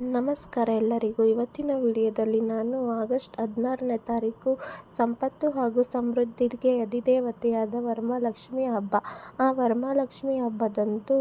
ನಮಸ್ಕಾರ ಎಲ್ಲರಿಗೂ. ಇವತ್ತಿನ ವಿಡಿಯೋದಲ್ಲಿ ನಾನು ಆಗಸ್ಟ್ ಹದಿನಾರನೇ ತಾರೀಕು ಸಂಪತ್ತು ಹಾಗೂ ಸಮೃದ್ಧಿಗೆ ಅಧಿದೇವತೆಯಾದ ವರಮಹಾಲಕ್ಷ್ಮಿ ಹಬ್ಬ. ಆ ವರಮಹಾಲಕ್ಷ್ಮಿ ಹಬ್ಬದಂದು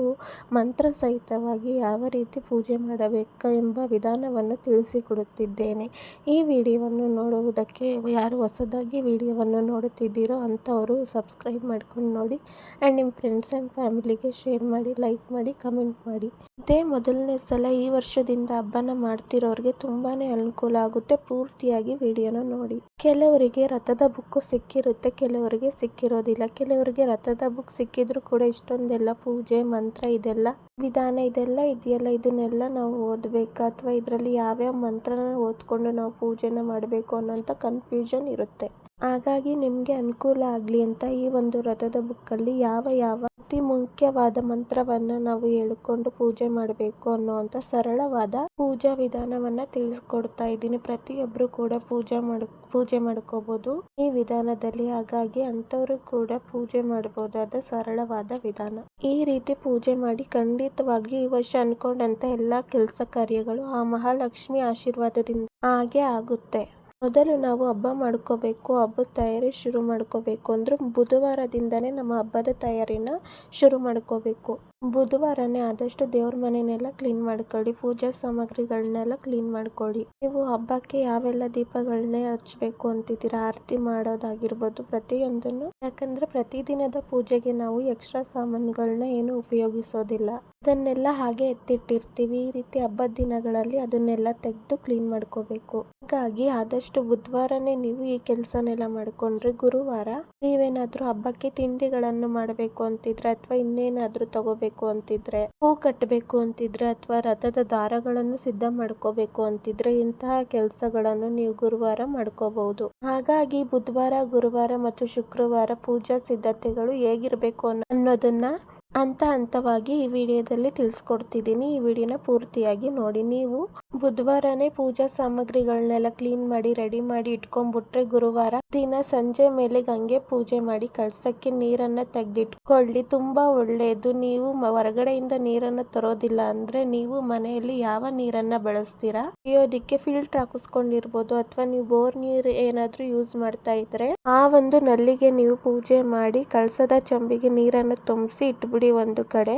ಮಂತ್ರ ಸಹಿತವಾಗಿ ಯಾವ ರೀತಿ ಪೂಜೆ ಮಾಡಬೇಕು ಎಂಬ ವಿಧಾನವನ್ನು ತಿಳಿಸಿಕೊಡುತ್ತಿದ್ದೇನೆ. ಈ ವಿಡಿಯೋವನ್ನು ನೋಡುವುದಕ್ಕೆ ಯಾರು ಹೊಸದಾಗಿ ವಿಡಿಯೋವನ್ನು ನೋಡುತ್ತಿದ್ದೀರೋ ಅಂಥವರು ಸಬ್ಸ್ಕ್ರೈಬ್ ಮಾಡ್ಕೊಂಡು ನೋಡಿ. ಆ್ಯಂಡ್ ನಿಮ್ಮ ಫ್ರೆಂಡ್ಸ್ ಆ್ಯಂಡ್ ಫ್ಯಾಮಿಲಿಗೆ ಶೇರ್ ಮಾಡಿ, ಲೈಕ್ ಮಾಡಿ, ಕಮೆಂಟ್ ಮಾಡಿ. ಇದೇ ಮೊದಲನೇ ಸಲ ಈ ವರ್ಷದಿಂದ ಹಬ್ಬನ ಮಾಡ್ತಿರೋರಿಗೆ ತುಂಬಾನೇ ಅನುಕೂಲ ಆಗುತ್ತೆ. ಪೂರ್ತಿಯಾಗಿ ವಿಡಿಯೋನ ನೋಡಿ. ಕೆಲವರಿಗೆ ರಥದ ಬುಕ್ ಸಿಕ್ಕಿರುತ್ತೆ, ಕೆಲವರಿಗೆ ಸಿಕ್ಕಿರೋದಿಲ್ಲ. ಕೆಲವರಿಗೆ ರಥದ ಬುಕ್ ಸಿಕ್ಕಿದ್ರು ಕೂಡ ಇಷ್ಟೊಂದೆಲ್ಲ ಪೂಜೆ, ಮಂತ್ರ ಇದೆಲ್ಲ, ವಿಧಾನ ಇದೆಲ್ಲ ಇದೆಯಲ್ಲ. ಇದನ್ನೆಲ್ಲ ನಾವು ಓದ್ಬೇಕು? ಅಥವಾ ಇದರಲ್ಲಿ ಯಾವ್ಯಾವ ಮಂತ್ರನ ಓದ್ಕೊಂಡು ನಾವು ಪೂಜೆನ ಮಾಡಬೇಕು ಅನ್ನೋಂಥ ಕನ್ಫ್ಯೂಷನ್ ಇರುತ್ತೆ. ಹಾಗಾಗಿ ನಿಮಗೆ ಅನುಕೂಲ ಆಗಲಿ ಅಂತ ಈ ಒಂದು ರಥದ ಬುಕ್ಕಲ್ಲಿ ಯಾವ ಯಾವ ಅತಿ ಮುಖ್ಯವಾದ ಮಂತ್ರವನ್ನ ನಾವು ಹೇಳಿಕೊಂಡು ಪೂಜೆ ಮಾಡಬೇಕು ಅನ್ನುವಂಥ ಸರಳವಾದ ಪೂಜಾ ವಿಧಾನವನ್ನ ತಿಳಿಸ್ಕೊಡ್ತಾ ಇದ್ದೀನಿ. ಪ್ರತಿಯೊಬ್ರು ಕೂಡ ಪೂಜೆ ಮಾಡ, ಪೂಜೆ ಮಾಡ್ಕೋಬಹುದು ಈ ವಿಧಾನದಲ್ಲಿ ಹಾಗಾಗಿ ಅಂತವರು ಕೂಡ ಪೂಜೆ ಮಾಡಬಹುದಾದ ಸರಳವಾದ ವಿಧಾನ. ಈ ರೀತಿ ಪೂಜೆ ಮಾಡಿ ಖಂಡಿತವಾಗಿ ಈ ವರ್ಷ ಅನ್ಕೊಂಡಂತ ಎಲ್ಲಾ ಕೆಲಸ ಕಾರ್ಯಗಳು ಆ ಮಹಾಲಕ್ಷ್ಮಿ ಆಶೀರ್ವಾದದಿಂದ ಹಾಗೆ ಆಗುತ್ತೆ. ಮೊದಲು ನಾವು ಹಬ್ಬ ಮಾಡ್ಕೋಬೇಕು, ಹಬ್ಬದ ತಯಾರಿ ಶುರು ಮಾಡ್ಕೋಬೇಕು ಅಂದ್ರೆ ಬುಧವಾರದಿಂದನೇ ನಮ್ಮ ಹಬ್ಬದ ತಯಾರಿನ ಶುರು ಮಾಡ್ಕೋಬೇಕು. ಬುಧವಾರನೇ ಆದಷ್ಟು ದೇವ್ರ ಮನೆನೆಲ್ಲ ಕ್ಲೀನ್ ಮಾಡ್ಕೊಳ್ಳಿ. ಪೂಜಾ ಸಾಮಗ್ರಿಗಳನ್ನೆಲ್ಲ ಕ್ಲೀನ್ ಮಾಡ್ಕೊಳ್ಳಿ. ನೀವು ಹಬ್ಬಕ್ಕೆ ಯಾವೆಲ್ಲ ದೀಪಗಳನ್ನೇ ಹಚ್ಬೇಕು ಅಂತಿದ್ದೀರಾ? ಆರತಿ ಮಾಡೋದಾಗಿರ್ಬೋದು ಪ್ರತಿಯೊಂದನ್ನು. ಯಾಕಂದ್ರೆ ಪ್ರತಿದಿನದ ಪೂಜೆಗೆ ನಾವು ಎಕ್ಸ್ಟ್ರಾ ಸಾಮಾನುಗಳನ್ನ ಏನು ಉಪಯೋಗಿಸೋದಿಲ್ಲ. ಅದನ್ನೆಲ್ಲ ಹಾಗೆ ಎತ್ತಿಟ್ಟಿರ್ತೀವಿ. ಈ ರೀತಿ ಹಬ್ಬದ ದಿನಗಳಲ್ಲಿ ಅದನ್ನೆಲ್ಲ ತೆಗೆದು ಕ್ಲೀನ್ ಮಾಡ್ಕೋಬೇಕು. ಹಾಗಾಗಿ ಆದಷ್ಟು ಬುಧವಾರನೇ ನೀವು ಈ ಕೆಲಸನೆಲ್ಲ ಮಾಡ್ಕೊಂಡ್ರೆ ಗುರುವಾರ ನೀವೇನಾದ್ರೂ ಹಬ್ಬಕ್ಕೆ ತಿಂಡಿಗಳನ್ನು ಮಾಡಬೇಕು ಅಂತಿದ್ರೆ ಅಥವಾ ಇನ್ನೇನಾದ್ರೂ ತಗೋಬೇಕು ಅಂತಿದ್ರೆ, ಹೂ ಕಟ್ಟಬೇಕು ಅಂತಿದ್ರೆ ಅಥವಾ ರಥದ ದಾರಗಳನ್ನು ಸಿದ್ಧ ಮಾಡ್ಕೋಬೇಕು ಅಂತಿದ್ರೆ ಇಂತಹ ಕೆಲಸಗಳನ್ನು ನೀವು ಗುರುವಾರ ಮಾಡ್ಕೋಬಹುದು. ಹಾಗಾಗಿ ಬುಧವಾರ, ಗುರುವಾರ ಮತ್ತು ಶುಕ್ರವಾರ ಪೂಜಾ ಸಿದ್ಧತೆಗಳು ಹೇಗಿರಬೇಕು ಅನ್ನೋದನ್ನ ಹಂತ ಹಂತವಾಗಿ ಈ ವಿಡಿಯೋದಲ್ಲಿ ತಿಳಿಸ್ಕೊಡ್ತಿದ್ದೀನಿ. ಈ ವಿಡಿಯೋನ ಪೂರ್ತಿಯಾಗಿ ನೋಡಿ. ನೀವು ಬುಧವಾರನೇ ಪೂಜಾ ಸಾಮಗ್ರಿಗಳನ್ನೆಲ್ಲ ಕ್ಲೀನ್ ಮಾಡಿ, ರೆಡಿ ಮಾಡಿ ಇಟ್ಕೊಂಡ್ಬಿಟ್ರೆ ಗುರುವಾರ ದಿನ ಸಂಜೆ ಮೇಲೆ ಗಂಗೆ ಪೂಜೆ ಮಾಡಿ ಕಳ್ಸಕ್ಕೆ ನೀರನ್ನ ತೆಗೆದಿಟ್ಕೊಳ್ಳಿ. ತುಂಬಾ ಒಳ್ಳೆಯದು. ನೀವು ಹೊರಗಡೆಯಿಂದ ನೀರನ್ನು ತರೋದಿಲ್ಲ ಅಂದ್ರೆ ನೀವು ಮನೆಯಲ್ಲಿ ಯಾವ ನೀರನ್ನ ಬಳಸ್ತೀರಾ? ಕುಡಿಯೋದಿಕ್ಕೆ ಫಿಲ್ಟರ್ ಹಾಕಿಸ್ಕೊಂಡಿರ್ಬೋದು ಅಥವಾ ನೀವು ಬೋರ್ ನೀರ್ ಏನಾದ್ರೂ ಯೂಸ್ ಮಾಡ್ತಾ ಇದ್ರೆ ಆ ಒಂದು ನಲ್ಲಿಗೆ ನೀವು ಪೂಜೆ ಮಾಡಿ ಕಳಸದ ಚಂಬಿಗೆ ನೀರನ್ನು ತುಂಬಿಸಿ ಇಟ್ಬಿಡಿ ಒಂದು ಕಡೆ.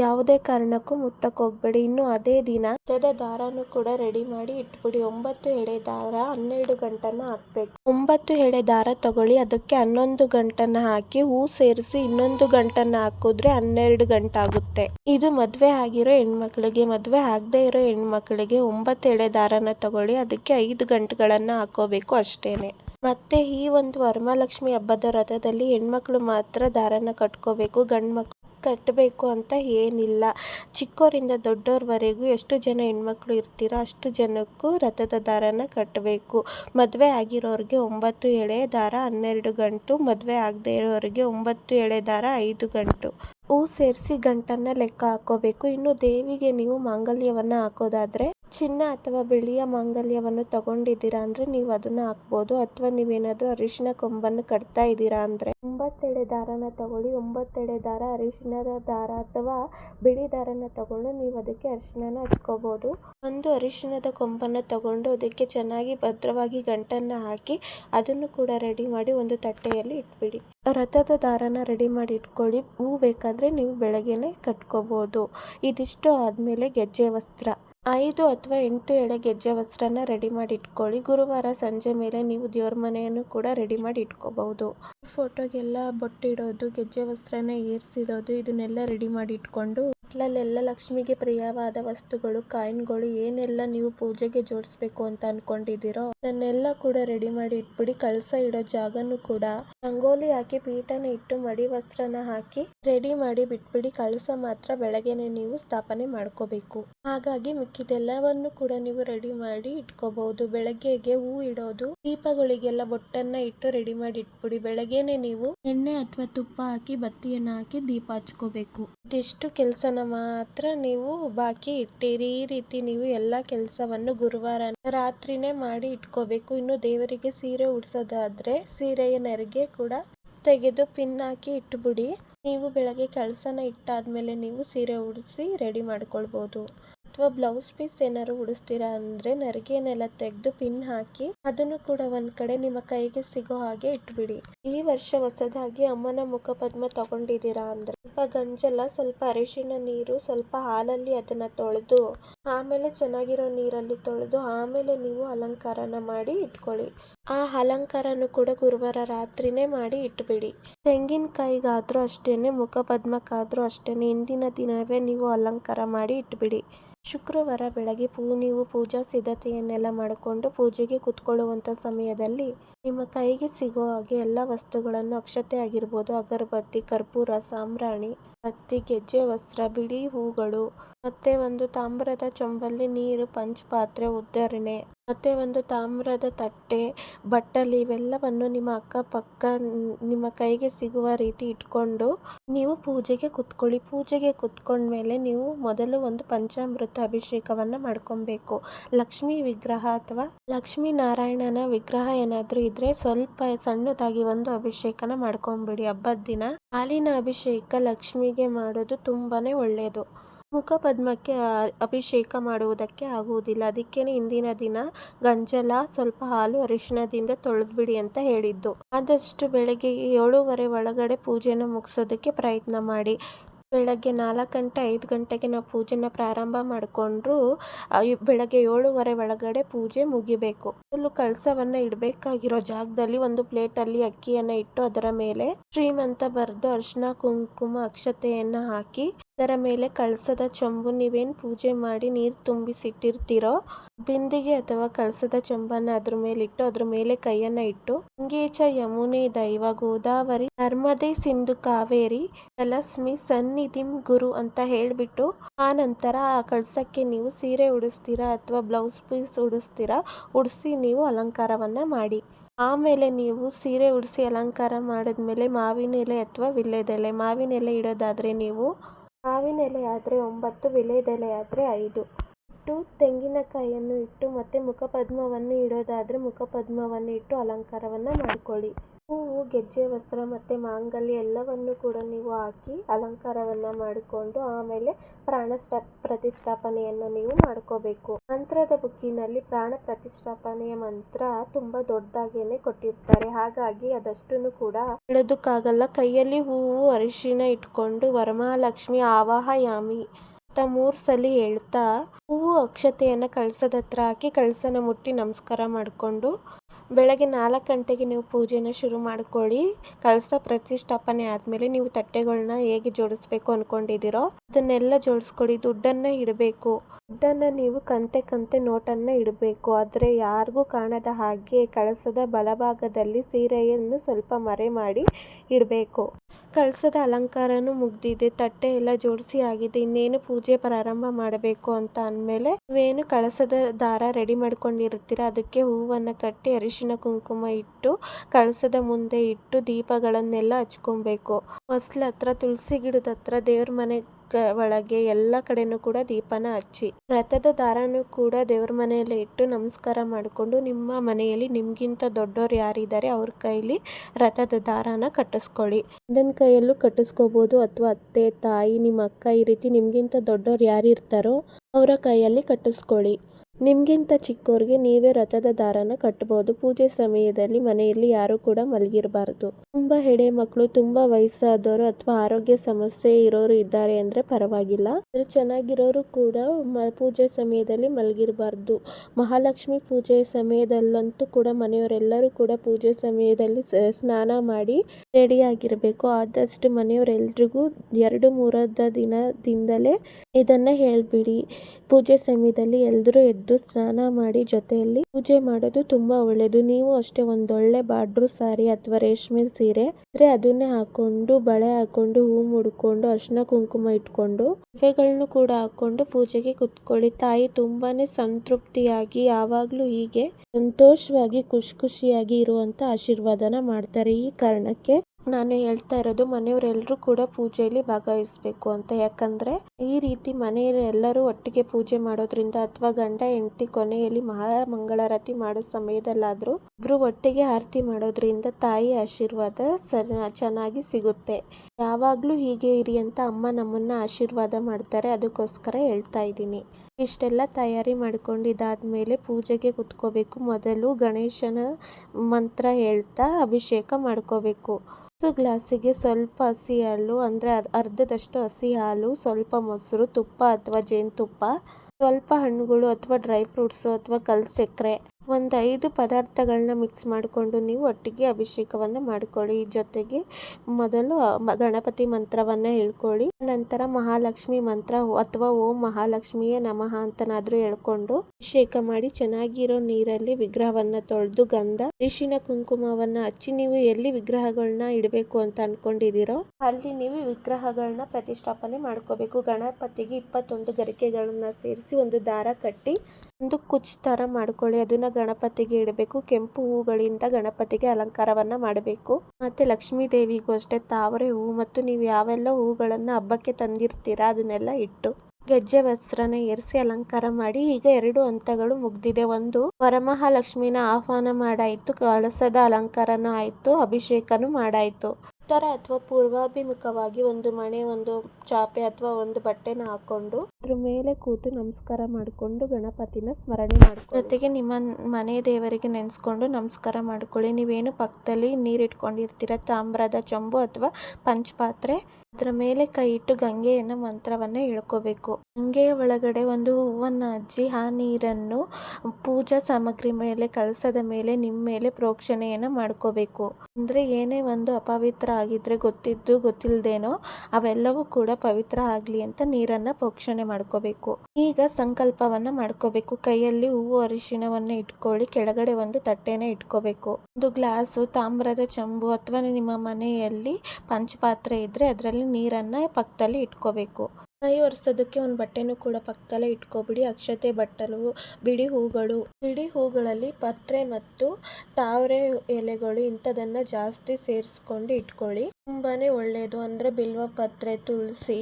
ಯಾವುದೇ ಕಾರಣಕ್ಕೂ ಮುಟ್ಟಕ್ಕೆ ಹೋಗ್ಬೇಡಿ. ಇನ್ನು ಅದೇ ದಿನ ರಥದ ದಾರನು ಕೂಡ ರೆಡಿ ಮಾಡಿ ಇಟ್ಬಿಡಿ. ಒಂಬತ್ತು ಎಳೆ ದಾರ ಹನ್ನೆರಡು ಗಂಟನ ಹಾಕ್ಬೇಕು. ಒಂಬತ್ತು ಎಳೆ ದಾರ ತಗೊಳ್ಳಿ. ಅದಕ್ಕೆ ಹನ್ನೊಂದು ಗಂಟನ್ನ ಹಾಕಿ ಹೂ ಸೇರಿಸಿ ಇನ್ನೊಂದು ಗಂಟನ್ನ ಹಾಕಿದ್ರೆ ಹನ್ನೆರಡು ಗಂಟಾಗುತ್ತೆ ಇದು ಮದ್ವೆ ಆಗಿರೋ ಹೆಣ್ಮಕ್ಳಿಗೆ, ಮದ್ವೆ ಆಗದೆ ಇರೋ ಹೆಣ್ಮಕ್ಳಿಗೆ ಒಂಬತ್ತು ಎಳೆ ದಾರನ ತಗೊಳ್ಳಿ. ಅದಕ್ಕೆ ಐದು ಗಂಟೆಗಳನ್ನ ಹಾಕೋಬೇಕು ಅಷ್ಟೇನೆ. ಮತ್ತೆ ಈ ಒಂದು ವರಮಹಾಲಕ್ಷ್ಮಿ ಹಬ್ಬದ ರಥದಲ್ಲಿ ಹೆಣ್ಮಕ್ಳು ಮಾತ್ರ ದಾರನ ಕಟ್ಕೋಬೇಕು ಗಂಡು ಮಕ್ಳು ಕಟ್ಟಬೇಕು ಅಂತ ಏನಿಲ್ಲ. ಚಿಕ್ಕೋರಿಂದ ದೊಡ್ಡೋರ್ವರೆಗೂ ಎಷ್ಟು ಜನ ಹೆಣ್ಮಕ್ಳು ಇರ್ತೀರೋ ಅಷ್ಟು ಜನಕ್ಕೂ ರಥದ ದಾರನ ಕಟ್ಟಬೇಕು ಮದುವೆ ಆಗಿರೋರಿಗೆ ಒಂಬತ್ತು, ಎಳೆ ದಾರ ಹನ್ನೆರಡು ಗಂಟು, ಮದುವೆ ಆಗದೆ ಇರೋರಿಗೆ ಒಂಬತ್ತು, ಎಳೆ ದಾರ ಐದು ಗಂಟು. ಹೂ ಸೇರಿಸಿ ಗಂಟನ್ನು ಲೆಕ್ಕ ಹಾಕೋಬೇಕು. ಇನ್ನು ದೇವಿಗೆ ನೀವು ಮಾಂಗಲ್ಯವನ್ನು ಹಾಕೋದಾದ್ರೆ? ಚಿನ್ನ ಅಥವಾ ಬೆಳ್ಳಿಯ ಮಾಂಗಲ್ಯವನ್ನು ತಗೊಂಡಿದ್ದೀರಾ ಅಂದರೆ ನೀವು ಅದನ್ನ ಹಾಕ್ಬೋದು. ಅಥವಾ ನೀವೇನಾದರೂ ಅರಿಶಿನ ಕೊಂಬನ್ನು ಕಟ್ತಾ ಇದ್ದೀರಾ ಅಂದರೆ. ಒಂಬತ್ತೆಳೆ ದಾರನ ತಗೊಳ್ಳಿ. ಒಂಬತ್ತೆಳೆ ದಾರ ಅರಿಶಿಣದ ದಾರ ಅಥವಾ ಬಿಳಿ ದಾರನ ತಗೊಂಡು ನೀವು ಅದಕ್ಕೆ ಅರಿಶಿಣನ ಹಚ್ಕೋಬಹುದು ಒಂದು ಅರಿಶಿಣದ ಕೊಂಬನ್ನು ತಗೊಂಡು ಅದಕ್ಕೆ ಚೆನ್ನಾಗಿ ಭದ್ರವಾಗಿ ಗಂಟನ್ನು ಹಾಕಿ ಅದನ್ನು ಕೂಡ ರೆಡಿ ಮಾಡಿ ಒಂದು ತಟ್ಟೆಯಲ್ಲಿ ಇಟ್ಬಿಡಿ. ರಥದ ದಾರನ ರೆಡಿ ಮಾಡಿ ಇಟ್ಕೊಳ್ಳಿ. ಹೂ ಬೇಕಾದ್ರೆ ನೀವು ಬೆಳಗ್ಗೆನೆ ಕಟ್ಕೋಬೋದು. ಇದಿಷ್ಟು ಆದಮೇಲೆ ಗೆಜ್ಜೆ ವಸ್ತ್ರ. ಐದು ಅಥವಾ ಎಂಟು ಎಳೆ ಗೆಜ್ಜೆ ವಸ್ತ್ರನ ರೆಡಿ ಮಾಡಿ ಇಟ್ಕೊಳ್ಳಿ ಗುರುವಾರ ಸಂಜೆ ಮೇಲೆ ನೀವು ದೇವ್ರ ಮನೆಯನ್ನು ಕೂಡ ರೆಡಿ ಮಾಡಿ ಇಟ್ಕೋಬಹುದು. ಫೋಟೋಗೆಲ್ಲ ಬೊಟ್ಟಿಡೋದು ಗೆಜ್ಜೆ ವಸ್ತ್ರನ ಏರ್ಸಿಡೋದು, ಇದನ್ನೆಲ್ಲ ರೆಡಿ ಮಾಡಿ ಇಟ್ಕೊಂಡು ಎಲ್ಲ ಲಕ್ಷ್ಮಿಗೆ ಪ್ರಿಯವಾದ ವಸ್ತುಗಳು, ಕಾಯಿನ್ಗಳು, ಏನೆಲ್ಲ ನೀವು ಪೂಜೆಗೆ ಜೋಡಿಸ್ಬೇಕು ಅಂತ ಅನ್ಕೊಂಡಿದ್ದೀರೋ, ಅದನ್ನೆಲ್ಲ ಕೂಡ ರೆಡಿ ಮಾಡಿ ಇಟ್ಬಿಡಿ, ಕಳಸ ಇಡೋ ಜಾಗನು ಕೂಡ. ರಂಗೋಲಿ ಹಾಕಿ, ಪೀಠನ ಇಟ್ಟು ಮಡಿ ವಸ್ತ್ರನ ಹಾಕಿ ರೆಡಿ ಮಾಡಿ ಬಿಟ್ಬಿಡಿ, ಕಳಸ ಮಾತ್ರ ಬೆಳಗ್ಗೆನೆ ನೀವು ಸ್ಥಾಪನೆ ಮಾಡ್ಕೋಬೇಕು. ಹಾಗಾಗಿ ಮಿಕ್ಕಿದೆಲ್ಲವನ್ನು ಕೂಡ ನೀವು ರೆಡಿ ಮಾಡಿ ಇಟ್ಕೋಬಹುದು. ಬೆಳಗ್ಗೆಗೆ ಹೂ ಇಡೋದು, ದೀಪಗಳಿಗೆಲ್ಲ ಬೊಟ್ಟನ್ನ ಇಟ್ಟು ರೆಡಿ ಮಾಡಿ ಇಟ್ಬಿಡಿ. ಬೆಳಗ್ಗೆನೆ ನೀವು ಎಣ್ಣೆ ಅಥವಾ ತುಪ್ಪ ಹಾಕಿ, ಬತ್ತಿಯನ್ನ ಹಾಕಿ ದೀಪ ಹಚ್ಕೋಬೇಕು. ಇದೆಷ್ಟು ಕೆಲಸನ ಮಾತ್ರ ನೀವು ಬಾಕಿ ಇಟ್ಟಿರಿ. ಈ ರೀತಿ ನೀವು ಎಲ್ಲ ಕೆಲಸವನ್ನು ಗುರುವಾರ ರಾತ್ರಿನೇ ಮಾಡಿ ಇಟ್ಕೋಬೇಕು. ಇನ್ನು ದೇವರಿಗೆ ಸೀರೆ ಉಡ್ಸೋದಾದ್ರೆ ಸೀರೆಯ ನೆರಿಗೆ ಕೂಡ ತೆಗೆದು ಪಿನ್ ಹಾಕಿ ಇಟ್ಬಿಡಿ. ನೀವು ಬೆಳಗ್ಗೆ ಕೆಲಸನ ಇಟ್ಟಾದ್ಮೇಲೆ ನೀವು ಸೀರೆ ಉಡಿಸಿ ರೆಡಿ ಮಾಡ್ಕೊಳ್ಬೋದು. ಅಥವಾ ಬ್ಲೌಸ್ ಪೀಸ್ ಏನಾದ್ರು ಉಡಿಸ್ತೀರಾ ಅಂದ್ರೆ ನರಿಗೆನೆಲ್ಲ ತೆಗೆದು ಪಿನ್ ಹಾಕಿ ಅದನ್ನು ಕೂಡ ಒಂದ್ ಕಡೆ ನಿಮ್ಮ ಕೈಗೆ ಸಿಗೋ ಹಾಗೆ ಇಟ್ಬಿಡಿ. ಈ ವರ್ಷ ಹೊಸದಾಗಿ ಅಮ್ಮನ ಮುಖ ಪದ್ಮ ತಗೊಂಡಿದ್ದೀರಾ ಅಂದ್ರೆ ಸ್ವಲ್ಪ ಗಂಜಲ, ಸ್ವಲ್ಪ ಅರಿಶಿನ ನೀರು, ಸ್ವಲ್ಪ ಹಾಲಲ್ಲಿ ಅದನ್ನ ತೊಳೆದು, ಆಮೇಲೆ ಚೆನ್ನಾಗಿರೋ ನೀರಲ್ಲಿ ತೊಳೆದು, ಆಮೇಲೆ ನೀವು ಅಲಂಕಾರನ ಮಾಡಿ ಇಟ್ಕೊಳ್ಳಿ. ಆ ಅಲಂಕಾರನು ಕೂಡ ಗುರುವಾರ ರಾತ್ರಿನೇ ಮಾಡಿ ಇಟ್ಬಿಡಿ. ತೆಂಗಿನಕಾಯಿಗಾದ್ರೂ ಅಷ್ಟೇನೆ, ಮುಖ ಪದ್ಮಕ್ಕಾದ್ರೂ ಅಷ್ಟೇನೆ ಹಿಂದಿನ ದಿನವೇ ನೀವು ಅಲಂಕಾರ ಮಾಡಿ ಇಟ್ಬಿಡಿ. ಶುಕ್ರವಾರ ಬೆಳಗ್ಗೆ ಪೂ, ನೀವು ಪೂಜಾ ಸಿದ್ಧತೆಯನ್ನೆಲ್ಲ ಮಾಡಿಕೊಂಡು ಪೂಜೆಗೆ ಕುತ್ಕೊಳ್ಳುವಂಥ ಸಮಯದಲ್ಲಿ ನಿಮ್ಮ ಕೈಗೆ ಸಿಗೋ ಹಾಗೆ ಎಲ್ಲ ವಸ್ತುಗಳನ್ನು ಅಕ್ಷತೆ ಆಗಿರ್ಬೋದು, ಅಗರಬತ್ತಿ, ಕರ್ಪೂರ, ಸಾಂಬ್ರಾಣಿ, ಹತ್ತಿ, ಗೆಜ್ಜೆ, ವಸ್ತ್ರ, ಬಿಳಿ ಹೂಗಳು, ಮತ್ತೆ ಒಂದು ತಾಮ್ರದ ಚೊಂಬಲ್ಲಿ ನೀರು ಪಂಚಪಾತ್ರೆ ಉದ್ದರಣೆ ಮತ್ತೆ ಒಂದು ತಾಮ್ರದ ತಟ್ಟೆ, ಬಟ್ಟಲು ಇವೆಲ್ಲವನ್ನು ನಿಮ್ಮ ಅಕ್ಕಪಕ್ಕ, ನಿಮ್ಮ ಕೈಗೆ ಸಿಗುವ ರೀತಿ ಇಟ್ಕೊಂಡು ನೀವು ಪೂಜೆಗೆ ಕುತ್ಕೊಳ್ಳಿ. ಪೂಜೆಗೆ ಕುತ್ಕೊಂಡ್ಮೇಲೆ ನೀವು ಮೊದಲು ಒಂದು ಪಂಚಾಮೃತ ಅಭಿಷೇಕವನ್ನು ಮಾಡ್ಕೊಬೇಕು. ಲಕ್ಷ್ಮಿ ವಿಗ್ರಹ ಅಥವಾ ಲಕ್ಷ್ಮೀ ನಾರಾಯಣನ ವಿಗ್ರಹ ಏನಾದರೂ ಇದ್ರೆ ಸ್ವಲ್ಪ ಸಣ್ಣದಾಗಿ ಒಂದು ಅಭಿಷೇಕನ ಮಾಡ್ಕೊಂಬಿಡಿ. ಹಬ್ಬದ ದಿನ ಹಾಲಿನ ಅಭಿಷೇಕ ಲಕ್ಷ್ಮಿಗೆ ಮಾಡೋದು ತುಂಬಾನೇ ಒಳ್ಳೆಯದು ಮುಖ ಪದ್ಮಕ್ಕೆ ಅಭಿಷೇಕ ಮಾಡುವುದಕ್ಕೆ ಆಗುವುದಿಲ್ಲ. ಅದಕ್ಕೇನೆ ಇಂದಿನ ದಿನ ಗಂಜಲ, ಸ್ವಲ್ಪ ಹಾಲು ಅರಿಶಿಣದಿಂದ ತೊಳೆದ್ಬಿಡಿ ಅಂತ ಹೇಳಿದ್ದು. ಆದಷ್ಟು ಬೆಳಗ್ಗೆ ಏಳುವರೆ ಒಳಗಡೆ ಪೂಜೆನ ಮುಗಿಸೋದಕ್ಕೆ ಪ್ರಯತ್ನ ಮಾಡಿ. ಬೆಳಗ್ಗೆ ನಾಲ್ಕು ಗಂಟೆ, ಐದು ಗಂಟೆಗೆ ನಾವು ಪೂಜೆನ ಪ್ರಾರಂಭ ಮಾಡಿಕೊಂಡ್ರು ಬೆಳಗ್ಗೆ ಏಳುವರೆ ಒಳಗಡೆ ಪೂಜೆ ಮುಗಿಬೇಕು. ಮೊದಲು ಕಳಸವನ್ನು ಇಡಬೇಕಾಗಿರೋ ಜಾಗದಲ್ಲಿ ಒಂದು ಪ್ಲೇಟಲ್ಲಿ ಅಕ್ಕಿಯನ್ನು ಇಟ್ಟು ಅದರ ಮೇಲೆ ಶ್ರೀಮಂತ ಬರೆದು ಅರಿಶಿನ ಕುಂಕುಮ, ಅಕ್ಷತೆಯನ್ನು ಹಾಕಿ ಅದರ ಮೇಲೆ ಕಳಸದ ಚಂಬು ನೀವೇನು ಪೂಜೆ ಮಾಡಿ ನೀರು ತುಂಬಿಸಿಟ್ಟಿರ್ತೀರೋ, ಬಿಂದಿಗೆ ಅಥವಾ ಕಳಸದ ಚಂಬನ್ನ ಅದ್ರ ಮೇಲೆ ಇಟ್ಟು, ಅದ್ರ ಮೇಲೆ ಕೈಯನ್ನ ಇಟ್ಟು ಗಂಗೇಚ ಯಮುನೆ ದೈವ ಗೋದಾವರಿ, ನರ್ಮದೆ ಸಿಂಧು ಕಾವೇರಿ ಜಲಸ್ಮಿ ಸನ್ನಿಧಿಂ ಗುರು ಅಂತ ಹೇಳ್ಬಿಟ್ಟು, ಆ ನಂತರ ಆ ಕಳಸಕ್ಕೆ ನೀವು ಸೀರೆ ಉಡಿಸ್ತೀರಾ ಅಥವಾ ಬ್ಲೌಸ್ ಪೀಸ್ ಉಡಿಸ್ತೀರಾ, ಉಡಿಸಿ ನೀವು ಅಲಂಕಾರವನ್ನ ಮಾಡಿ. ಆಮೇಲೆ ನೀವು ಸೀರೆ ಉಡಿಸಿ ಅಲಂಕಾರ ಮಾಡಿದ್ಮೇಲೆ ಮಾವಿನ ಎಲೆ ಅಥವಾ ವಿಲ್ಲೆದೆಲೆ ಮಾವಿನ ಎಲೆ ಇಡೋದಾದ್ರೆ ನೀವು ಮಾವಿನ ಎಲೆ ಆದರೆ ಒಂಬತ್ತು ವೀಳ್ಯದೆಲೆ ಆದರೆ ಐದು. ಇಟ್ಟು ತೆಂಗಿನಕಾಯಿಯನ್ನು ಇಟ್ಟು ಮತ್ತೆ ಮುಖಪದ್ಮವನ್ನು ಇಡೋದಾದರೆ ಮುಖಪದ್ಮವನ್ನು ಇಟ್ಟು ಅಲಂಕಾರವನ್ನು ಮಾಡಿಕೊಳ್ಳಿ. ಹೂವು ಗೆಜ್ಜೆ, ವಸ್ತ್ರ ಮತ್ತು ಮಾಂಗಲ್ಯ ಎಲ್ಲವನ್ನು ಕೂಡ ನೀವು ಹಾಕಿ ಅಲಂಕಾರವನ್ನು ಮಾಡಿಕೊಂಡು ಆಮೇಲೆ ಪ್ರಾಣ ಪ್ರತಿಷ್ಠಾಪನೆಯನ್ನು ನೀವು ಮಾಡ್ಕೋಬೇಕು. ಮಂತ್ರದ ಬುಕ್ಕಿನಲ್ಲಿ ಪ್ರಾಣ ಪ್ರತಿಷ್ಠಾಪನೆಯ ಮಂತ್ರ ತುಂಬಾ ದೊಡ್ಡದಾಗೇನೆ ಕೊಟ್ಟಿರ್ತಾರೆ. ಹಾಗಾಗಿ ಅದಷ್ಟನ್ನು ಕೂಡ ಹೇಳೋದಕ್ಕಾಗಲ್ಲ. ಕೈಯಲ್ಲಿ ಹೂವು ಅರಿಶಿನ ಇಟ್ಕೊಂಡು ವರಮಹಾಲಕ್ಷ್ಮಿ ಆವಾಹಯಾಮಿ ಮೂರು ಸಲ ಹೇಳ್ತಾ ಹೂವು ಅಕ್ಷತೆಯನ್ನು ಕಳಸದತ್ರ ಹಾಕಿ ಕಳಸನ ಮುಟ್ಟಿ ನಮಸ್ಕಾರ ಮಾಡಿಕೊಂಡು ಬೆಳಗ್ಗೆ ನಾಲ್ಕು ಗಂಟೆಗೆ ನೀವು ಪೂಜೆನ ಶುರು ಮಾಡ್ಕೊಳ್ಳಿ. ಕಳಸ ಪ್ರತಿಷ್ಠಾಪನೆ ಆದಮೇಲೆ ನೀವು ತಟ್ಟೆಗಳನ್ನ ಹೇಗೆ ಜೋಡಿಸ್ಬೇಕು ಅಂದ್ಕೊಂಡಿದ್ದೀರೋ ಅದನ್ನೆಲ್ಲ ಜೋಡಿಸ್ಕೊಡಿ ದುಡ್ಡನ್ನು ಇಡಬೇಕು. ದುಡ್ಡನ್ನು ನೀವು ಕಂತೆ ಕಂತೆ ನೋಟನ್ನು ಇಡಬೇಕು. ಆದರೆ ಯಾರಿಗೂ ಕಾಣದ ಹಾಗೆ ಕಳಸದ ಬಲಭಾಗದಲ್ಲಿ ಸೀರೆಯನ್ನು ಸ್ವಲ್ಪ ಮರೆ ಮಾಡಿ ಇಡಬೇಕು. ಕಳಸದ ಅಲಂಕಾರನೂ ಮುಗ್ದಿದೆ, ತಟ್ಟೆ ಎಲ್ಲ ಜೋಡಿಸಿ ಆಗಿದೆ, ಇನ್ನೇನು ಪೂಜೆ ಪ್ರಾರಂಭ ಮಾಡಬೇಕು ಅಂತ ಅಂದಮೇಲೆ ನೀವೇನು ಕಳಸದ ದಾರ ರೆಡಿ ಮಾಡ್ಕೊಂಡಿರ್ತೀರ ಅದಕ್ಕೆ ಹೂವನ್ನು ಕಟ್ಟಿ ಅರಿಶಿನ ಕುಂಕುಮ ಇಟ್ಟು ಕಳಸದ ಮುಂದೆ ಇಟ್ಟು ದೀಪಗಳನ್ನೆಲ್ಲ ಹಚ್ಕೊಬೇಕು. ಹೊಸ್ಲ ಹತ್ರ ತುಳಸಿ ಗಿಡದ ಹತ್ರ ದೇವ್ರ ಮನೆ ಒಳಗೆ ಎಲ್ಲ ಕಡೆನೂ ಕೂಡ ದೀಪನ ಹಚ್ಚಿ. ರಥದ ದಾರನೂ ಕೂಡ ದೇವ್ರ ಮನೆಯಲ್ಲಿ ಇಟ್ಟು ನಮಸ್ಕಾರ ಮಾಡಿಕೊಂಡು ನಿಮ್ಮ ಮನೆಯಲ್ಲಿ ನಿಮ್ಗಿಂತ ದೊಡ್ಡವ್ರು ಯಾರಿದ್ದಾರೆ ಅವ್ರ ಕೈಲಿ ರಥದ ದಾರನ ಕಟ್ಟಿಸ್ಕೊಳ್ಳಿ. ಅಂದನ್ ಕೈಯಲ್ಲೂ ಕಟ್ಟಿಸ್ಕೋಬಹುದು ಅಥವಾ ಅತ್ತೆ, ತಾಯಿ ನಿಮ್ಮ ಅಕ್ಕ ಈ ರೀತಿ ನಿಮ್ಗಿಂತ ದೊಡ್ಡವ್ರು ಯಾರಿರ್ತಾರೋ ಅವರ ಕೈಯಲ್ಲಿ ಕಟ್ಟಿಸ್ಕೊಳ್ಳಿ. ನಿಮ್ಗಿಂತ ಚಿಕ್ಕೋರಿಗೆ ನೀವೇ ರಥದ ದಾರನ ಕಟ್ಟಬಹುದು ಪೂಜೆ ಸಮಯದಲ್ಲಿ ಮನೆಯಲ್ಲಿ ಯಾರು ಕೂಡ ಮಲಗಿರಬಾರ್ದು. ತುಂಬಾ ಹೆಡೆ ಮಕ್ಕಳು ತುಂಬಾ ವಯಸ್ಸಾದವರು ಅಥವಾ ಆರೋಗ್ಯ ಸಮಸ್ಯೆ ಇರೋರು ಇದ್ದಾರೆ ಅಂದ್ರೆ ಪರವಾಗಿಲ್ಲ. ಚೆನ್ನಾಗಿರೋರು ಕೂಡ ಪೂಜೆ ಸಮಯದಲ್ಲಿ ಮಲಗಿರಬಾರ್ದು. ಮಹಾಲಕ್ಷ್ಮಿ ಪೂಜೆ ಸಮಯದಲ್ಲಂತೂ ಕೂಡ ಮನೆಯವರೆಲ್ಲರೂ ಕೂಡ ಪೂಜೆ ಸಮಯದಲ್ಲಿ ಸ್ನಾನ ಮಾಡಿ ರೆಡಿ ಆಗಿರಬೇಕು. ಆದಷ್ಟು ಮನೆಯವರೆಲ್ರಿಗೂ ಎರಡು ಮೂರದ ದಿನದಿಂದಲೇ ಇದನ್ನ ಹೇಳ್ಬಿಡಿ. ಪೂಜೆ ಸಮಯದಲ್ಲಿ ಎಲ್ಲರೂ ಎದ್ದು ಸ್ನಾನ ಮಾಡಿ ಜೊತೆಯಲ್ಲಿ ಪೂಜೆ ಮಾಡೋದು ತುಂಬಾ ಒಳ್ಳೇದು. ನೀವು ಅಷ್ಟೇ ಒಂದೊಳ್ಳೆ ಬಾರ್ಡ್ರು ಸಾರಿ ಅಥವಾ ರೇಷ್ಮೆ ಸೀರೆ ಅಂದ್ರೆ ಅದನ್ನೇ ಹಾಕೊಂಡು, ಬಳೆ ಹಾಕೊಂಡು, ಹೂ ಮುಡ್ಕೊಂಡು ಅರ್ಶನ ಕುಂಕುಮ ಇಟ್ಕೊಂಡು ಇವೆಗಳನ್ನು ಕೂಡ ಹಾಕೊಂಡು ಪೂಜೆಗೆ ಕುತ್ಕೊಳ್ಳಿ. ತಾಯಿ ತುಂಬಾನೇ ಸಂತೃಪ್ತಿಯಾಗಿ, ಯಾವಾಗ್ಲೂ ಹೀಗೆ ಸಂತೋಷವಾಗಿ, ಖುಷಿ ಖುಷಿಯಾಗಿ ಇರುವಂತ ಆಶೀರ್ವಾದನ ಮಾಡ್ತಾರೆ. ಈ ಕಾರಣಕ್ಕೆ ನಾನು ಹೇಳ್ತಾ ಇರೋದು ಮನೆಯವರೆಲ್ಲರೂ ಕೂಡ ಪೂಜೆಯಲ್ಲಿ ಭಾಗವಹಿಸಬೇಕು ಅಂತ. ಯಾಕಂದ್ರೆ ಈ ರೀತಿ ಮನೆಯಲ್ಲಿ ಎಲ್ಲರೂ ಒಟ್ಟಿಗೆ ಪೂಜೆ ಮಾಡೋದ್ರಿಂದ ಅಥವಾ ಗಂಡ, ಹೆಂಡತಿ ಕೊನೆಯಲ್ಲಿ ಮಹಾ ಮಂಗಳಾರತಿ ಮಾಡೋ ಸಮಯದಲ್ಲಾದ್ರೂ ಇಬ್ರು ಒಟ್ಟಿಗೆ ಆರತಿ ಮಾಡೋದ್ರಿಂದ ತಾಯಿ ಆಶೀರ್ವಾದ ಚೆನ್ನಾಗಿ ಸಿಗುತ್ತೆ. ಯಾವಾಗ್ಲೂ ಹೀಗೆ ಇರಿ ಅಂತ ಅಮ್ಮ ನಮ್ಮನ್ನ ಆಶೀರ್ವಾದ ಮಾಡ್ತಾರೆ. ಅದಕ್ಕೋಸ್ಕರ ಹೇಳ್ತಾ ಇದ್ದೀನಿ. ಇಷ್ಟೆಲ್ಲ ತಯಾರಿ ಮಾಡ್ಕೊಂಡು ಮೇಲೆ ಪೂಜೆಗೆ ಕುತ್ಕೋಬೇಕು. ಮೊದಲು ಗಣೇಶನ ಮಂತ್ರ ಹೇಳ್ತಾ ಅಭಿಷೇಕ ಮಾಡ್ಕೋಬೇಕು. ಒಂದು ಗ್ಲಾಸಿಗೆ ಸ್ವಲ್ಪ ಹಸಿ ಹಾಲು, ಅಂದರೆ ಅರ್ಧದಷ್ಟು ಹಸಿ ಹಾಲು, ಸ್ವಲ್ಪ ಮೊಸರು, ತುಪ್ಪ ಅಥವಾ ಜೇನುತುಪ್ಪ, ಸ್ವಲ್ಪ ಹಣ್ಣುಗಳು ಅಥವಾ ಡ್ರೈ ಫ್ರೂಟ್ಸು ಅಥವಾ ಕಲ್ ಸಕ್ಕರೆ. ಒಂದು ಐದು ಪದಾರ್ಥಗಳನ್ನ ಮಿಕ್ಸ್ ಮಾಡಿಕೊಂಡು ನೀವು ಒಟ್ಟಿಗೆ ಅಭಿಷೇಕವನ್ನು ಮಾಡ್ಕೊಳ್ಳಿ. ಜೊತೆಗೆ ಮೊದಲು ಗಣಪತಿ ಮಂತ್ರವನ್ನು ಹೇಳ್ಕೊಳ್ಳಿ. ನಂತರ ಮಹಾಲಕ್ಷ್ಮಿ ಮಂತ್ರ ಅಥವಾ ಓಂ ಮಹಾಲಕ್ಷ್ಮಿಯೇ ನಮಃ ಅಂತನಾದರೂ ಹೇಳ್ಕೊಂಡು ಅಭಿಷೇಕ ಮಾಡಿ ಚೆನ್ನಾಗಿರೋ ನೀರಲ್ಲಿ ವಿಗ್ರಹವನ್ನ ತೊಳೆದು ಗಂಧ, ಅರಿಶಿನ ಕುಂಕುಮವನ್ನ ಹಚ್ಚಿ ನೀವು ಎಲ್ಲಿ ವಿಗ್ರಹಗಳನ್ನ ಇಡಬೇಕು ಅಂತ ಅನ್ಕೊಂಡಿದ್ದೀರೋ ಅಲ್ಲಿ ನೀವು ವಿಗ್ರಹಗಳನ್ನ ಪ್ರತಿಷ್ಠಾಪನೆ ಮಾಡ್ಕೋಬೇಕು. ಗಣಪತಿಗೆ ಇಪ್ಪತ್ತೊಂದು ಗರಿಕೆಗಳನ್ನ ಸೇರಿಸಿ ಒಂದು ದಾರ ಕಟ್ಟಿ ಒಂದು ಕುಚ್ ತರ ಮಾಡ್ಕೊಳ್ಳಿ. ಅದನ್ನ ಗಣಪತಿಗೆ ಇಡಬೇಕು. ಕೆಂಪು ಹೂಗಳಿಂದ ಗಣಪತಿಗೆ ಅಲಂಕಾರವನ್ನ ಮಾಡಬೇಕು. ಮತ್ತೆ ಲಕ್ಷ್ಮೀ ದೇವಿಗೂ ಅಷ್ಟೇ ತಾವರೆ ಹೂವು ಮತ್ತು ನೀವು ಯಾವೆಲ್ಲ ಹೂಗಳನ್ನ ಹಬ್ಬಕ್ಕೆ ತಂದಿರ್ತೀರಾ ಅದನ್ನೆಲ್ಲ ಇಟ್ಟು ಗೆಜ್ಜೆ ವಸ್ತ್ರನ ಏರಿಸಿ ಅಲಂಕಾರ ಮಾಡಿ ಈಗ ಎರಡು ಹಂತಗಳು ಮುಗ್ದಿದೆ. ಒಂದು, ವರಮಹಾಲಕ್ಷ್ಮಿನ ಆಹ್ವಾನ ಮಾಡಾಯ್ತು. ಕಳಸದ ಅಲಂಕಾರನೂ ಆಯ್ತು. ಅಭಿಷೇಕನೂ ಮಾಡಾಯ್ತು. ಉತ್ತರ ಅಥವಾ ಪೂರ್ವಾಭಿಮುಖವಾಗಿ ಒಂದು ಮಣೆ, ಒಂದು ಚಾಪೆ ಅಥವಾ ಒಂದು ಬಟ್ಟೆನ ಹಾಕೊಂಡು ಅದ್ರ ಮೇಲೆ ಕೂತು ನಮಸ್ಕಾರ ಮಾಡಿಕೊಂಡು ಗಣಪತಿನ ಸ್ಮರಣೆ ಮಾಡ್ಕೊಳ್ಳಿ. ಜೊತೆಗೆ ನಿಮ್ಮ ಮನೆ ದೇವರಿಗೆ ನೆನೆಸ್ಕೊಂಡು ನಮಸ್ಕಾರ ಮಾಡ್ಕೊಳ್ಳಿ. ನೀವೇನು ಪಕ್ಕದಲ್ಲಿ ನೀರು ಇಟ್ಕೊಂಡಿರ್ತೀರ ತಾಮ್ರದ ಚಂಬು ಅಥವಾ ಪಂಚಪಾತ್ರೆ? ಅದರ ಮೇಲೆ ಕೈ ಇಟ್ಟು ಗಂಗೆಯನ್ನ ಮಂತ್ರವನ್ನ ಹೇಳ್ಕೋಬೇಕು. ಗಂಗೆಯ ಒಳಗಡೆ ಒಂದು ಹೂವನ್ನ ಹಚ್ಚಿ ಆ ನೀರನ್ನು ಪೂಜಾ ಸಾಮಗ್ರಿ ಮೇಲೆ, ಕಳಸದ ಮೇಲೆ ನಿಮ್ಮ ಮೇಲೆ ಪ್ರೋಕ್ಷಣೆಯನ್ನ ಮಾಡ್ಕೋಬೇಕು. ಅಂದ್ರೆ ಏನೇ ಒಂದು ಅಪವಿತ್ರ ಆಗಿದ್ರೆ ಗೊತ್ತಿದ್ದು ಗೊತ್ತಿಲ್ದೇನೋ ಅವೆಲ್ಲವೂ ಕೂಡ ಪವಿತ್ರ ಆಗ್ಲಿ ಅಂತ ನೀರನ್ನ ಪ್ರೋಕ್ಷಣೆ ಮಾಡ್ಕೋಬೇಕು. ಈಗ ಸಂಕಲ್ಪವನ್ನ ಮಾಡ್ಕೋಬೇಕು. ಕೈಯಲ್ಲಿ ಹೂವು ಅರಿಶಿಣವನ್ನ ಇಟ್ಕೊಳ್ಳಿ, ಕೆಳಗಡೆ ಒಂದು ತಟ್ಟೆನ ಇಟ್ಕೋಬೇಕು. ಒಂದು ಗ್ಲಾಸು ತಾಮ್ರದ ಚಂಬು ಅಥವಾ ನಿಮ್ಮ ಮನೆಯಲ್ಲಿ ಪಂಚಪಾತ್ರೆ ಇದ್ರೆ ಅದರಲ್ಲಿ ನೀರನ್ನ ಪಕ್ಕದಲ್ಲಿ ಇಟ್ಕೋಬೇಕು. ಕೈ ಒರೆಸೋದಕ್ಕೆ ಒಂದು ಬಟ್ಟೆನೂ ಕೂಡ ಪಕ್ಕದಲ್ಲೇ ಇಟ್ಕೊಬಿಡಿ. ಅಕ್ಷತೆ ಬಟ್ಟಲು ಬಿಡಿ ಹೂಗಳು. ಬಿಡಿ ಹೂಗಳಲ್ಲಿ ಪತ್ರೆ ಮತ್ತು ತಾವರೆ ಎಲೆಗಳು ಇಂಥದನ್ನ ಜಾಸ್ತಿ ಸೇರಿಸ್ಕೊಂಡು ಇಟ್ಕೊಳ್ಳಿ. ತುಂಬಾನೇ ಒಳ್ಳೆಯದು ಅಂದ್ರೆ ಬಿಲ್ವ, ಪತ್ರೆ, ತುಳಸಿ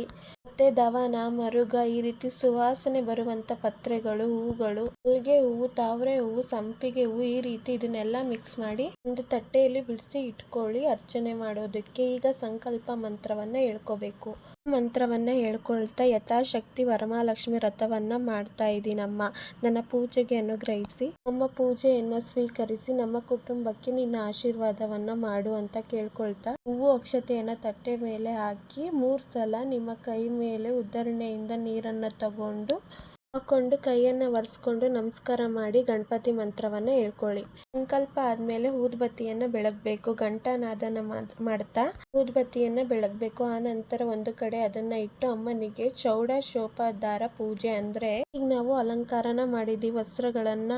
ದವನ ಮರುಗ ಈ ರೀತಿ ಸುವಾಸನೆ ಬರುವಂತ ಪತ್ರೆಗಳು, ಹೂಗಳು ಮಲ್ಲಿಗೆ ಹೂವು, ತಾವರೆ ಹೂವು, ಸಂಪಿಗೆ ಹೂವು ಈ ರೀತಿ ಇದನ್ನೆಲ್ಲ ಮಿಕ್ಸ್ ಮಾಡಿ ಒಂದು ತಟ್ಟೆಯಲ್ಲಿ ಬಿಡಿಸಿ ಇಟ್ಕೊಳ್ಳಿ ಅರ್ಚನೆ ಮಾಡೋದಕ್ಕೆ ಈಗ ಸಂಕಲ್ಪ ಮಂತ್ರವನ್ನ ಹೇಳ್ಕೋಬೇಕು. ಮಂತ್ರವನ್ನ ಹೇಳ್ಕೊಳ್ತಾ ಯಥಾಶಕ್ತಿ ವರಮಹಾಲಕ್ಷ್ಮಿ ವ್ರತವನ್ನ ಮಾಡ್ತಾ ಇದ್ದೀನಮ್ಮ ನನ್ನ ಪೂಜೆಗೆ ಅನುಗ್ರಹಿಸಿ, ನಮ್ಮ ಪೂಜೆಯನ್ನ ಸ್ವೀಕರಿಸಿ, ನಮ್ಮ ಕುಟುಂಬಕ್ಕೆ ನಿನ್ನ ಆಶೀರ್ವಾದವನ್ನ ಮಾಡು ಅಂತ ಕೇಳ್ಕೊಳ್ತಾ, ಹೂವು ಅಕ್ಷತೆಯನ್ನ ತಟ್ಟೆ ಮೇಲೆ ಹಾಕಿ ಮೂರ್ ಸಲ ನಿಮ್ಮ ಕೈ ಮೇಲೆ ಉದ್ದರಣೆಯಿಂದ ನೀರನ್ನ ತಗೊಂಡು ಹಾಕೊಂಡು ಕೈಯನ್ನ ಒರೆಸ್ಕೊಂಡು ನಮಸ್ಕಾರ ಮಾಡಿ ಗಣಪತಿ ಮಂತ್ರವನ್ನ ಹೇಳ್ಕೊಳ್ಳಿ. ಸಂಕಲ್ಪ ಆದ್ಮೇಲೆ ಊದ್ಬತ್ತಿಯನ್ನ ಬೆಳಗ್ಬೇಕು. ಗಂಟನಾದನ ಮಾಡ್- ಮಾಡ್ತಾ ಊದ್ಬತ್ತಿಯನ್ನ ಬೆಳಗ್ಬೇಕು. ಆ ನಂತರ ಒಂದು ಕಡೆ ಅದನ್ನ ಇಟ್ಟು ಅಮ್ಮನಿಗೆ ಚೌಡ ಶೋಪದಾರ ಪೂಜೆ ಅಂದ್ರೆ ಈಗ ನಾವು ಅಲಂಕಾರನ ಮಾಡಿದೀವಿ ವಸ್ತ್ರಗಳನ್ನ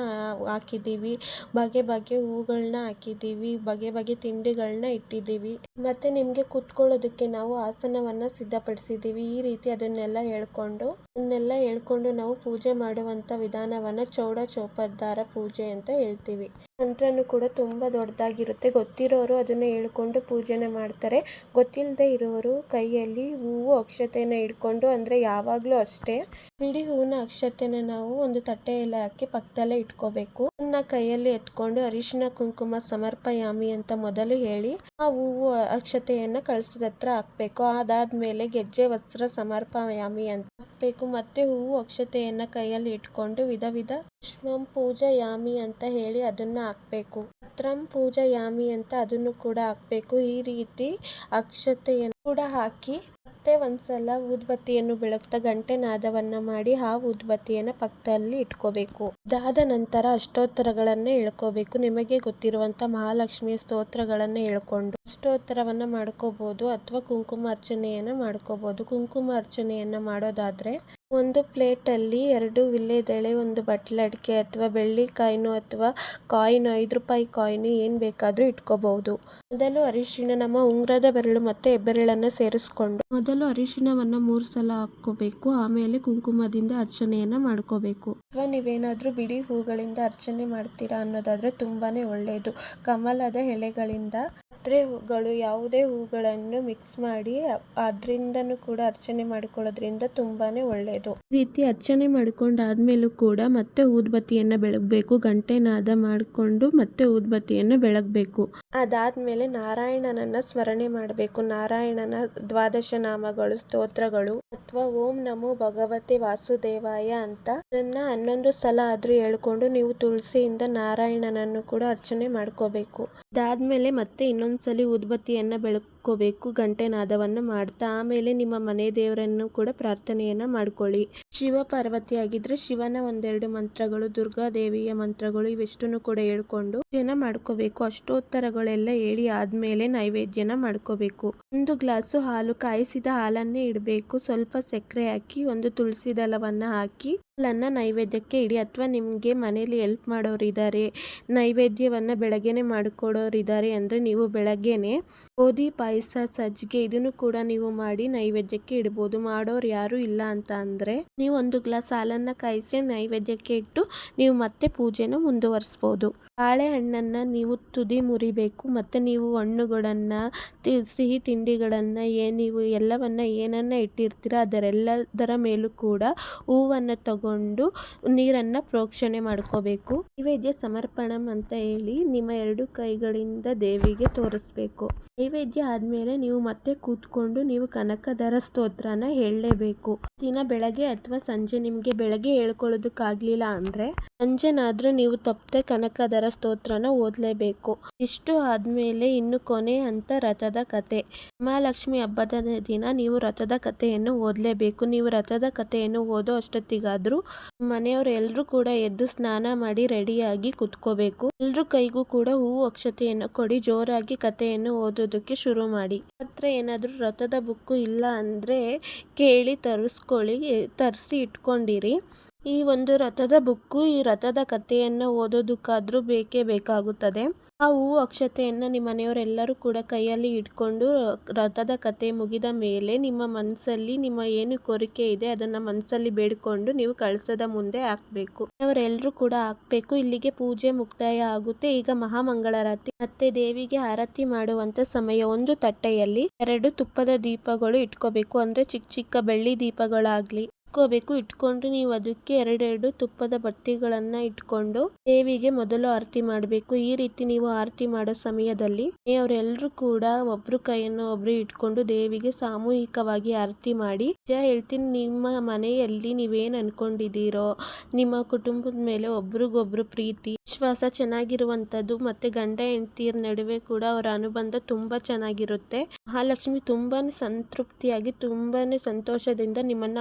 ಹಾಕಿದೀವಿ ಬಗೆ ಬಗೆ ಹೂಗಳನ್ನ ಹಾಕಿದೀವಿ ಬಗೆ ಬಗೆ ತಿಂಡಿಗಳನ್ನ ಇಟ್ಟಿದೀವಿ ಮತ್ತೆ ನಿಮ್ಗೆ ಕುತ್ಕೊಳ್ಳೋದಕ್ಕೆ ನಾವು ಆಸನವನ್ನ ಸಿದ್ಧಪಡಿಸಿದೀವಿ ಈ ರೀತಿ ಅದನ್ನೆಲ್ಲ ಹೇಳ್ಕೊಂಡು ಅದನ್ನೆಲ್ಲ ಹೇಳ್ಕೊಂಡು ನಾವು ಪೂಜೆ ಮಾಡುವಂತ ವಿಧಾನವನ್ನ ಚೌಡ ಚೌಪದ್ದಾರ ಪೂಜೆ ಅಂತ ಹೇಳ್ತೀವಿ. ಮಂತ್ರನು ಕೂಡ ತುಂಬ ದೊಡ್ಡದಾಗಿರುತ್ತೆ. ಗೊತ್ತಿರೋರು ಅದನ್ನ ಹೇಳ್ಕೊಂಡು ಪೂಜೆನ ಮಾಡ್ತಾರೆ. ಗೊತ್ತಿಲ್ಲದೆ ಇರೋರು ಕೈಯಲ್ಲಿ ಹೂವು ಅಕ್ಷತೆನ ಹಿಡ್ಕೊಂಡು, ಅಂದ್ರೆ ಯಾವಾಗಲೂ ಅಷ್ಟೇ. ಬಿಡಿ ಹೂವಿನ ಅಕ್ಷತೆನ ನಾವು ಒಂದು ತಟ್ಟೆಯಲ್ಲಿ ಹಾಕಿ ಪಕ್ಕದಲ್ಲೇ ಇಟ್ಕೋಬೇಕು. ಅದನ್ನ ಕೈಯಲ್ಲಿ ಎತ್ಕೊಂಡು ಅರಿಶಿನ ಕುಂಕುಮ ಸಮರ್ಪಯಾಮಿ ಅಂತ ಮೊದಲು ಹೇಳಿ ಆ ಹೂವು ಅಕ್ಷತೆಯನ್ನ ಕಳಸದ ಹತ್ರ ಹಾಕ್ಬೇಕು. ಅದಾದ್ಮೇಲೆ ಗೆಜ್ಜೆ, ವಸ್ತ್ರ, ಸಮರ್ಪಯಾಮಿ ಅಂತ ಹಾಕ್ಬೇಕು. ಮತ್ತೆ ಹೂವು ಅಕ್ಷತೆಯನ್ನ ಕೈಯಲ್ಲಿ ಇಟ್ಕೊಂಡು ವಿಧ ವಿಧ ಪೂಜಾ ಪೂಜಾಯಾಮಿ ಅಂತ ಹೇಳಿ ಅದನ್ನ ಹಾಕ್ಬೇಕು. ಪತ್ರಂ ಪೂಜಯಾಮಿ ಅಂತ ಅದನ್ನು ಕೂಡ ಹಾಕ್ಬೇಕು. ಈ ರೀತಿ ಅಕ್ಷತೆಯನ್ನು ಕೂಡ ಹಾಕಿ ಮತ್ತೆ ಒಂದ್ಸಲ ಊದ್ಬತ್ತಿಯನ್ನು ಬೆಳಗ್ತಾ ಗಂಟೆ ನಾದವನ್ನ ಮಾಡಿ ಆ ಉದ್ಬತ್ತಿಯನ್ನ ಪಕ್ಕದಲ್ಲಿ ಇಟ್ಕೋಬೇಕು. ಇದಾದ ನಂತರ ಅಷ್ಟೋತ್ತರಗಳನ್ನ ಹೇಳ್ಕೋಬೇಕು ನಿಮಗೆ ಗೊತ್ತಿರುವಂತ ಮಹಾಲಕ್ಷ್ಮಿಯ ಸ್ತೋತ್ರಗಳನ್ನ ಹೇಳ್ಕೊಂಡು ಅಷ್ಟೋತ್ತರವನ್ನ ಮಾಡ್ಕೋಬಹುದು ಅಥವಾ ಕುಂಕುಮ ಅರ್ಚನೆಯನ್ನ ಮಾಡ್ಕೋಬಹುದು ಕುಂಕುಮ ಅರ್ಚನೆಯನ್ನ ಮಾಡೋದಾದ್ರೆ ಒಂದು ಪ್ಲೇಟ್ ಅಲ್ಲಿ ಎರಡು ವಿಳ್ಯದೆಲೆ ಒಂದು ಬಟ್ಲಡಿಕೆ ಅಥವಾ ಬೆಳ್ಳಿ ಕಾಯಿನು ಅಥವಾ ಕಾಯಿನ್, ಐದು ರೂಪಾಯಿ ಕಾಯಿನ್ ಏನ್ ಬೇಕಾದ್ರೂ ಇಟ್ಕೋಬಹುದು ಮೊದಲು ಅರಿಶಿಣ, ನಮ್ಮ ಉಂಗ್ರದ ಬೆರಳು ಮತ್ತೆ ಹೆಬ್ಬೆರಳನ್ನ ಸೇರಿಸ್ಕೊಂಡು ಮೊದಲು ಅರಿಶಿಣವನ್ನ ಮೂರು ಸಲ ಹಾಕೋಬೇಕು ಆಮೇಲೆ ಕುಂಕುಮದಿಂದ ಅರ್ಚನೆಯನ್ನ ಮಾಡ್ಕೋಬೇಕು. ಅಥವಾ ನೀವೇನಾದ್ರೂ ಬಿಡಿ ಹೂಗಳಿಂದ ಅರ್ಚನೆ ಮಾಡ್ತೀರಾ ಅನ್ನೋದಾದ್ರೆ ತುಂಬಾನೇ ಒಳ್ಳೆಯದು ಕಮಲದ ಎಲೆಗಳಿಂದ ಪತ್ರೆಗಳು ಯಾವುದೇ ಹೂಗಳನ್ನು ಮಿಕ್ಸ್ ಮಾಡಿ, ಅದರಿಂದನು ಕೂಡ ಅರ್ಚನೆ ಮಾಡ್ಕೊಳ್ಳೋದ್ರಿಂದ ತುಂಬಾನೇ ಒಳ್ಳೆಯದು ಈ ರೀತಿ ಅರ್ಚನೆ ಮಾಡ್ಕೊಂಡಾದ್ಮೇಲೂ ಕೂಡ ಮತ್ತೆ ಊದ್ಬತ್ತಿಯನ್ನ ಬೆಳಗಬೇಕು ಗಂಟೆನಾದ ಮಾಡಿಕೊಂಡು ಮತ್ತೆ ಊದ್ಬತ್ತಿಯನ್ನು ಬೆಳಗಬೇಕು. ಅದಾದ್ಮೇಲೆ ನಾರಾಯಣನನ್ನ ಸ್ಮರಣೆ ಮಾಡಬೇಕು. ನಾರಾಯಣನ ದ್ವಾದಶ ನಾಮಗಳು, ಸ್ತೋತ್ರಗಳು, ಅಥವಾ ಓಂ ನಮೋ ಭಗವತಿ ವಾಸುದೇವಾಯ ಅಂತ ಅದನ್ನ ಹನ್ನೊಂದು ಸಲ ಆದ್ರೂ ಹೇಳ್ಕೊಂಡು ನೀವು ತುಳಸಿಯಿಂದ ನಾರಾಯಣನನ್ನು ಕೂಡ ಅರ್ಚನೆ ಮಾಡ್ಕೋಬೇಕು. ಅದಾದ್ಮೇಲೆ ಮತ್ತೆ ಇನ್ನೊಂದ್ಸಲಿ ಉದ್ಬತ್ತಿಯನ್ನ ಬೆಳಕೋಬೇಕು ಗಂಟೆ ನಾದವನ್ನ ಮಾಡ್ತಾ ಆಮೇಲೆ ನಿಮ್ಮ ಮನೆ ದೇವರನ್ನು ಕೂಡ ಪ್ರಾರ್ಥನೆಯನ್ನ ಮಾಡ್ಕೊಳ್ಳಿ. ಶಿವ ಪಾರ್ವತಿ ಆಗಿದ್ರೆ ಶಿವನ ಒಂದೆರಡು ಮಂತ್ರಗಳು, ದುರ್ಗಾ ದೇವಿಯ ಮಂತ್ರಗಳು ಇವೆಷ್ಟನ್ನು ಕೂಡ ಹೇಳ್ಕೊಂಡು ಜನ ಮಾಡ್ಕೋಬೇಕು. ಅಷ್ಟೋತ್ತರಗಳೆಲ್ಲ ಹೇಳಿ ಆದ್ಮೇಲೆ ನೈವೇದ್ಯನ ಮಾಡ್ಕೋಬೇಕು. ಒಂದು ಗ್ಲಾಸು ಹಾಲು ಕಾಯಿಸಿದ ಹಾಲನ್ನೇ ಇಡಬೇಕು. ಸ್ವಲ್ಪ ಸಕ್ಕರೆ ಹಾಕಿ, ಒಂದು ತುಳಸಿ ದಳವನ್ನ ಹಾಕಿ ಹಾಲನ್ನ ನೈವೇದ್ಯಕ್ಕೆ ಇಡಿ ಅಥವಾ ನಿಮಗೆ ಮನೇಲಿ ಹೆಲ್ಪ್ ಮಾಡೋರು ಇದ್ದಾರೆ ನೈವೇದ್ಯವನ್ನ ಬೆಳಗ್ಗೆನೆ ಮಾಡಿಕೊಡೋರಿದ್ದಾರೆ ಅಂದ್ರೆ ನೀವು ಬೆಳಗ್ಗೆನೆ ಗೋಧಿ, ಪಾಯಸ, ಸಜ್ಜಿಗೆ ಇದನ್ನು ಕೂಡ ನೀವು ಮಾಡಿ ನೈವೇದ್ಯಕ್ಕೆ ಇಡ್ಬೋದು. ಮಾಡೋರು ಯಾರು ಇಲ್ಲ ಅಂತ ಅಂದರೆ ನೀವು ಒಂದು ಗ್ಲಾಸ್ ಹಾಲನ್ನು ಕಾಯಿಸಿ ನೈವೇದ್ಯಕ್ಕೆ ಇಟ್ಟು ನೀವು ಮತ್ತೆ ಪೂಜೆನ ಮುಂದುವರಿಸ್ಬೋದು. ಬಾಳೆಹಣ್ಣನ್ನು ನೀವು ತುದಿ ಮುರಿಬೇಕು, ಮತ್ತೆ ನೀವು ಹಣ್ಣುಗಳನ್ನು ಸಿಹಿ ತಿಂಡಿಗಳನ್ನ ಏನ್ ನೀವು ಎಲ್ಲವನ್ನ ಏನನ್ನ ಇಟ್ಟಿರ್ತೀರ ಅದರೆಲ್ಲದರ ಮೇಲೂ ಕೂಡ ಹೂವನ್ನು ತಗೊಂಡು ನೀರನ್ನ ಪ್ರೋಕ್ಷಣೆ ಮಾಡ್ಕೋಬೇಕು. ನೈವೇದ್ಯ ಸಮರ್ಪಣಂ ಅಂತ ಹೇಳಿ ನಿಮ್ಮ ಎರಡು ಕೈಗಳಿಂದ ದೇವಿಗೆ ತೋರಿಸ್ಬೇಕು. ನೈವೇದ್ಯ ಆದ್ಮೇಲೆ ನೀವು ಮತ್ತೆ ಕೂತ್ಕೊಂಡು ನೀವು ಕನಕದರ ಸ್ತೋತ್ರನ ಹೇಳಲೇಬೇಕು. ದಿನ ಬೆಳಗ್ಗೆ ಅಥವಾ ಸಂಜೆ ನಿಮ್ಗೆ ಬೆಳಗ್ಗೆ ಹೇಳ್ಕೊಳ್ಳೋದಕ್ಕಾಗ್ಲಿಲ್ಲ ಅಂದ್ರೆ ಸಂಜೆನಾದ್ರೂ ನೀವು ತಪ್ಪದೆ ಕನಕದರ ಸ್ತೋತ್ರನ ಓದಲೇಬೇಕು. ಇಷ್ಟು ಆದ್ಮೇಲೆ ಇನ್ನು ಕೊನೆ ಅಂತ ರಥದ ಕತೆ ಮಹಾಲಕ್ಷ್ಮಿ ಹಬ್ಬದ ದಿನ ನೀವು ರಥದ ಕಥೆಯನ್ನು ಓದಲೇಬೇಕು. ನೀವು ರಥದ ಕಥೆಯನ್ನು ಓದೋ ಅಷ್ಟೊತ್ತಿಗಾದ್ರೂ ಮನೆಯವರು ಎಲ್ಲರೂ ಕೂಡ ಎದ್ದು ಸ್ನಾನ ಮಾಡಿ ರೆಡಿಯಾಗಿ ಕುತ್ಕೋಬೇಕು. ಎಲ್ಲರೂ ಕೈಗೂ ಕೂಡ ಹೂವು ಅಕ್ಷತೆಯನ್ನು ಕೊಡಿ, ಜೋರಾಗಿ ಕಥೆಯನ್ನು ಓದೋದಕ್ಕೆ ಶುರು ಮಾಡಿ. ಹತ್ರ ಏನಾದ್ರೂ ರಥದ ಬುಕ್ಕು ಇಲ್ಲ ಅಂದ್ರೆ ಕೇಳಿ ತರಿಸ್ಕೊಳ್ಳಿ, ತರಿಸಿ ಇಟ್ಕೊಂಡಿರಿ. ಈ ಒಂದು ರಥದ ಬುಕ್ಕು ಈ ರಥದ ಕಥೆಯನ್ನು ಓದೋದಕ್ಕಾದ್ರೂ ಬೇಕೇ ಬೇಕಾಗುತ್ತದೆ. ಆ ಹೂ ಅಕ್ಷತೆಯನ್ನು ನಿಮ್ಮ ಮನೆಯವರೆಲ್ಲರೂ ಕೂಡ ಕೈಯಲ್ಲಿ ಇಟ್ಕೊಂಡು ರಥದ ಕತೆ ಮುಗಿದ ಮೇಲೆ ನಿಮ್ಮ ಮನಸ್ಸಲ್ಲಿ ನಿಮ್ಮ ಏನು ಕೋರಿಕೆ ಇದೆ ಅದನ್ನ ಮನಸ್ಸಲ್ಲಿ ಬೇಡ್ಕೊಂಡು ನೀವು ಕಳಸದ ಮುಂದೆ ಹಾಕ್ಬೇಕು. ಅವರೆಲ್ಲರೂ ಕೂಡ ಹಾಕ್ಬೇಕು. ಇಲ್ಲಿಗೆ ಪೂಜೆ ಮುಕ್ತಾಯ ಆಗುತ್ತೆ. ಈಗ ಮಹಾಮಂಗಳಾರತಿ. ಮತ್ತೆ ದೇವಿಗೆ ಆರತಿ ಮಾಡುವಂತ ಸಮಯ. ಒಂದು ತಟ್ಟೆಯಲ್ಲಿ ಎರಡು ತುಪ್ಪದ ದೀಪಗಳು ಇಟ್ಕೋಬೇಕು. ಅಂದ್ರೆ ಚಿಕ್ಕ ಚಿಕ್ಕ ಬೆಳ್ಳಿ ದೀಪಗಳಾಗ್ಲಿ. ಇಟ್ಕೋಬೇಕು ಇಟ್ಕೊಂಡು ನೀವು ಅದಕ್ಕೆ ಎರಡೆರಡು ತುಪ್ಪದ ಬತ್ತಿಗಳನ್ನ ಇಟ್ಕೊಂಡು ದೇವಿಗೆ ಮೊದಲು ಆರತಿ ಮಾಡಬೇಕು. ಈ ರೀತಿ ನೀವು ಆರತಿ ಮಾಡೋ ಸಮಯದಲ್ಲಿ ಅವರೆಲ್ಲರೂ ಕೂಡ ಒಬ್ರು ಕೈಯನ್ನು ಒಬ್ರು ಇಟ್ಕೊಂಡು ದೇವಿಗೆ ಸಾಮೂಹಿಕವಾಗಿ ಆರತಿ ಮಾಡಿ ಜ ಹೇಳ್ತೀನಿ, ನಿಮ್ಮ ಮನೆಯಲ್ಲಿ ನೀವೇನ್ ಅನ್ಕೊಂಡಿದ್ದೀರೋ, ನಿಮ್ಮ ಕುಟುಂಬದ ಮೇಲೆ ಒಬ್ರಿಗೊಬ್ರು ಪ್ರೀತಿ, ವಿಶ್ವಾಸ ಚೆನ್ನಾಗಿರುವಂತದ್ದು ಮತ್ತೆ ಗಂಡ ಹೆಂಡತಿಯರ ನಡುವೆ ಕೂಡ ಅವರ ಅನುಬಂಧ ತುಂಬಾ ಚೆನ್ನಾಗಿರುತ್ತೆ. ಮಹಾಲಕ್ಷ್ಮಿ ತುಂಬಾನೇ ಸಂತೃಪ್ತಿಯಾಗಿ, ತುಂಬಾನೇ ಸಂತೋಷದಿಂದ ನಿಮ್ಮನ್ನ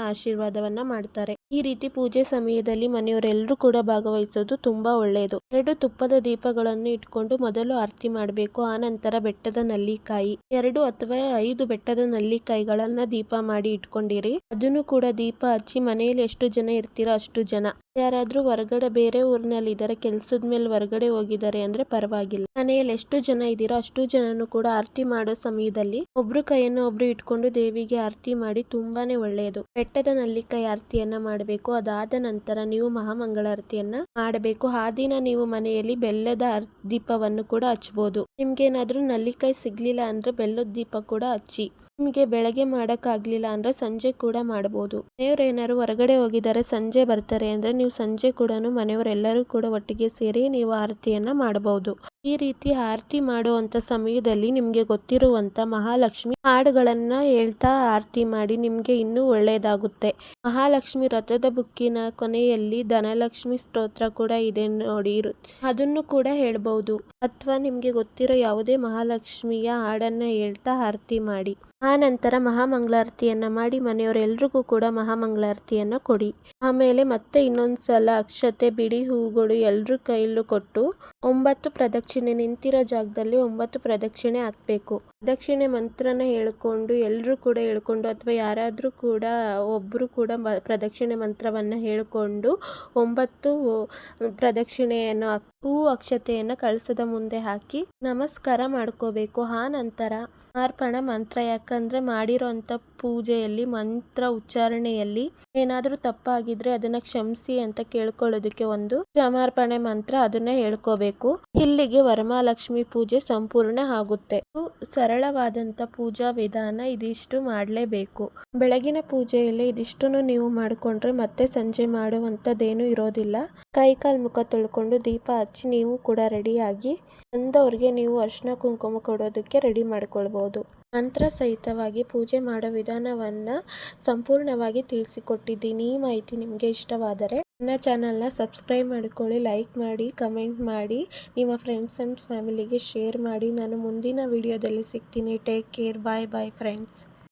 ಆಶೀರ್ವಾದವನ್ನ ಮಾಡ್ತಾರೆ. ಈ ರೀತಿ ಪೂಜೆ ಸಮಯದಲ್ಲಿ ಮನೆಯವರೆಲ್ಲರೂ ಕೂಡ ಭಾಗವಹಿಸೋದು ತುಂಬಾ ಒಳ್ಳೆಯದು. ಎರಡು ತುಪ್ಪದ ದೀಪಗಳನ್ನು ಇಟ್ಕೊಂಡು ಮೊದಲು ಆರತಿ ಮಾಡಬೇಕು, ಆ ನಂತರ ಬೆಟ್ಟದ ನಲ್ಲಿಕಾಯಿ. ಎರಡು ಅಥವಾ ಐದು ಬೆಟ್ಟದ ನಲ್ಲಿಕಾಯಿಗಳನ್ನ ದೀಪ ಮಾಡಿ ಇಟ್ಕೊಂಡಿರಿ. ಅದನ್ನು ಕೂಡ ದೀಪ ಹಚ್ಚಿ ಮನೆಯಲ್ಲಿ ಎಷ್ಟು ಜನ ಇರ್ತೀರೋ ಅಷ್ಟು ಜನ. ಯಾರಾದ್ರೂ ಹೊರಗಡೆ ಬೇರೆ ಊರಿನಲ್ಲಿ ಇದ್ದಾರೆ, ಕೆಲ್ಸದ ಮೇಲೆ ಹೊರಗಡೆ ಹೋಗಿದ್ದಾರೆ ಅಂದ್ರೆ ಪರವಾಗಿಲ್ಲ. ಮನೆಯಲ್ಲಿ ಎಷ್ಟು ಜನ ಇದ್ದೀರೋ ಅಷ್ಟು ಜನನು ಕೂಡ ಆರತಿ ಮಾಡೋ ಸಮಯದಲ್ಲಿ ಒಬ್ರು ಕೈಯನ್ನು ಒಬ್ರು ಇಟ್ಕೊಂಡು ದೇವಿಗೆ ಆರತಿ ಮಾಡಿ ತುಂಬಾನೇ ಒಳ್ಳೆಯದು. ಬೆಟ್ಟದ ನಲ್ಲಿಕಾಯಿ ಆರತಿಯನ್ನ ಮಾಡಬೇಕು. ಅದಾದ ನಂತರ ನೀವು ಮಹಾಮಂಗಳಾರತಿಯನ್ನ ಮಾಡಬೇಕು. ಆ ದಿನ ನೀವು ಮನೆಯಲ್ಲಿ ಬೆಲ್ಲದ ದೀಪವನ್ನು ಕೂಡ ಹಚ್ಬೋದು. ನಿಮ್ಗೇನಾದ್ರೂ ನಲ್ಲಿಕಾಯಿ ಸಿಗ್ಲಿಲ್ಲ ಅಂದ್ರೆ ಬೆಲ್ಲದ ದೀಪ ಕೂಡ ಹಚ್ಚಿ. ನಿಮಗೆ ಬೆಳಗ್ಗೆ ಮಾಡೋಕ್ಕಾಗ್ಲಿಲ್ಲ ಅಂದ್ರೆ ಸಂಜೆ ಕೂಡ ಮಾಡಬಹುದು ಮನೆಯವ್ರು ಏನಾದ್ರು ಹೊರಗಡೆ ಹೋಗಿದ್ದಾರೆ ಸಂಜೆ ಬರ್ತಾರೆ ಅಂದ್ರೆ ನೀವು ಸಂಜೆ ಕೂಡ ಮನೆಯವರೆಲ್ಲರೂ ಕೂಡ ಒಟ್ಟಿಗೆ ಸೇರಿ ನೀವು ಆರತಿಯನ್ನ ಮಾಡಬಹುದು ಈ ರೀತಿ ಆರತಿ ಮಾಡುವಂತ ಸಮಯದಲ್ಲಿ ನಿಮಗೆ ಗೊತ್ತಿರುವಂತ ಮಹಾಲಕ್ಷ್ಮಿ ಹಾಡುಗಳನ್ನ ಹೇಳ್ತಾ ಆರತಿ ಮಾಡಿ ನಿಮ್ಗೆ ಇನ್ನೂ ಒಳ್ಳೇದಾಗುತ್ತೆ. ಮಹಾಲಕ್ಷ್ಮಿ ರಥದ ಬುಕ್ಕಿನ ಕೊನೆಯಲ್ಲಿ ಧನಲಕ್ಷ್ಮಿ ಸ್ತೋತ್ರ ಕೂಡ ಇದೆ ನೋಡಿ. ಅದನ್ನು ಕೂಡ ಹೇಳ್ಬಹುದು. ಅಥವಾ ನಿಮ್ಗೆ ಗೊತ್ತಿರೋ ಯಾವುದೇ ಮಹಾಲಕ್ಷ್ಮಿಯ ಹಾಡನ್ನ ಹೇಳ್ತಾ ಆರತಿ ಮಾಡಿ. ಆ ನಂತರ ಮಹಾಮಂಗಳಾರತಿಯನ್ನ ಮಾಡಿ ಮನೆಯವರೆಲ್ಲರಿಗೂ ಕೂಡ ಮಹಾಮಂಗಳಾರತಿಯನ್ನ ಕೊಡಿ. ಆಮೇಲೆ ಮತ್ತೆ ಇನ್ನೊಂದ್ಸಲ ಅಕ್ಷತೆ, ಬಿಡಿ ಹೂಗಳು ಎಲ್ರ ಕೈಯಲ್ಲೂ ಕೊಟ್ಟು ಒಂಬತ್ತು ಪ್ರದಕ್ಷಿಣೆ ನಿಂತಿರೋ ಜಾಗದಲ್ಲಿ ಒಂಬತ್ತು ಪ್ರದಕ್ಷಿಣೆ ಹಾಕ್ಬೇಕು. ಪ್ರದಕ್ಷಿಣೆ ಮಂತ್ರನ ಹೇಳ್ಕೊಂಡು ಎಲ್ಲರೂ ಕೂಡ ಹೇಳ್ಕೊಂಡು ಅಥವಾ ಯಾರಾದರೂ ಕೂಡ ಒಬ್ಬರು ಕೂಡ ಪ್ರದಕ್ಷಿಣೆ ಮಂತ್ರವನ್ನ ಹೇಳ್ಕೊಂಡು ಒಂಬತ್ತು ಪ್ರದಕ್ಷಿಣೆಯನ್ನು ಹಾಕ್- ಹೂವು ಅಕ್ಷತೆಯನ್ನು ಕಳಸದ ಮುಂದೆ ಹಾಕಿ ನಮಸ್ಕಾರ ಮಾಡ್ಕೋಬೇಕು. ಆ ನಂತರ ಅರ್ಪಣ ಮಂತ್ರ, ಯಾಕಂದ್ರೆ ಮಾಡಿರೋಂಥ ಪೂಜೆಯಲ್ಲಿ, ಮಂತ್ರ ಉಚ್ಚಾರಣೆಯಲ್ಲಿ ಏನಾದರೂ ತಪ್ಪಾಗಿದ್ರೆ ಅದನ್ನ ಕ್ಷಮಿಸಿ ಅಂತ ಕೇಳ್ಕೊಳ್ಳೋದಕ್ಕೆ ಒಂದು ಕ್ಷಮಾರ್ಪಣೆ ಮಂತ್ರ ಅದನ್ನ ಹೇಳ್ಕೋಬೇಕು. ಇಲ್ಲಿಗೆ ವರಮಹಾಲಕ್ಷ್ಮಿ ಪೂಜೆ ಸಂಪೂರ್ಣ ಆಗುತ್ತೆ. ಸರಳವಾದಂತ ಪೂಜಾ ವಿಧಾನ, ಇದಿಷ್ಟು ಮಾಡಲೇಬೇಕು. ಬೆಳಗಿನ ಪೂಜೆಯಲ್ಲಿ ಇದಿಷ್ಟನ್ನು ನೀವು ಮಾಡಿಕೊಂಡ್ರೆ ಮತ್ತೆ ಸಂಜೆ ಮಾಡುವಂಥದ್ದೇನು ಇರೋದಿಲ್ಲ. ಕೈ ಕಾಲು ಮುಖ ತೊಳ್ಕೊಂಡು ದೀಪ ಹಚ್ಚಿ ನೀವು ಕೂಡ ರೆಡಿಯಾಗಿ ಬಂದವ್ರಿಗೆ ನೀವು ಅರ್ಶಿನ ಕುಂಕುಮ ಕೊಡೋದಕ್ಕೆ ರೆಡಿ ಮಾಡ್ಕೊಳ್ಬೋದು. ಮಂತ್ರ ಸಹಿತವಾಗಿ ಪೂಜೆ ಮಾಡೋ ವಿಧಾನವನ್ನು ಸಂಪೂರ್ಣವಾಗಿ ತಿಳಿಸಿಕೊಟ್ಟಿದ್ದೀನಿ. ಈ ಮಾಹಿತಿ ನಿಮಗೆ ಇಷ್ಟವಾದರೆ ನನ್ನ ಚಾನಲ್ನ ಸಬ್ಸ್ಕ್ರೈಬ್ ಮಾಡ್ಕೊಳ್ಳಿ, ಲೈಕ್ ಮಾಡಿ, ಕಮೆಂಟ್ ಮಾಡಿ, ನಿಮ್ಮ ಫ್ರೆಂಡ್ಸ್ ಆ್ಯಂಡ್ ಫ್ಯಾಮಿಲಿಗೆ ಶೇರ್ ಮಾಡಿ. ನಾನು ಮುಂದಿನ ವಿಡಿಯೋದಲ್ಲಿ ಸಿಗ್ತೀನಿ. Take care. Bye bye, friends.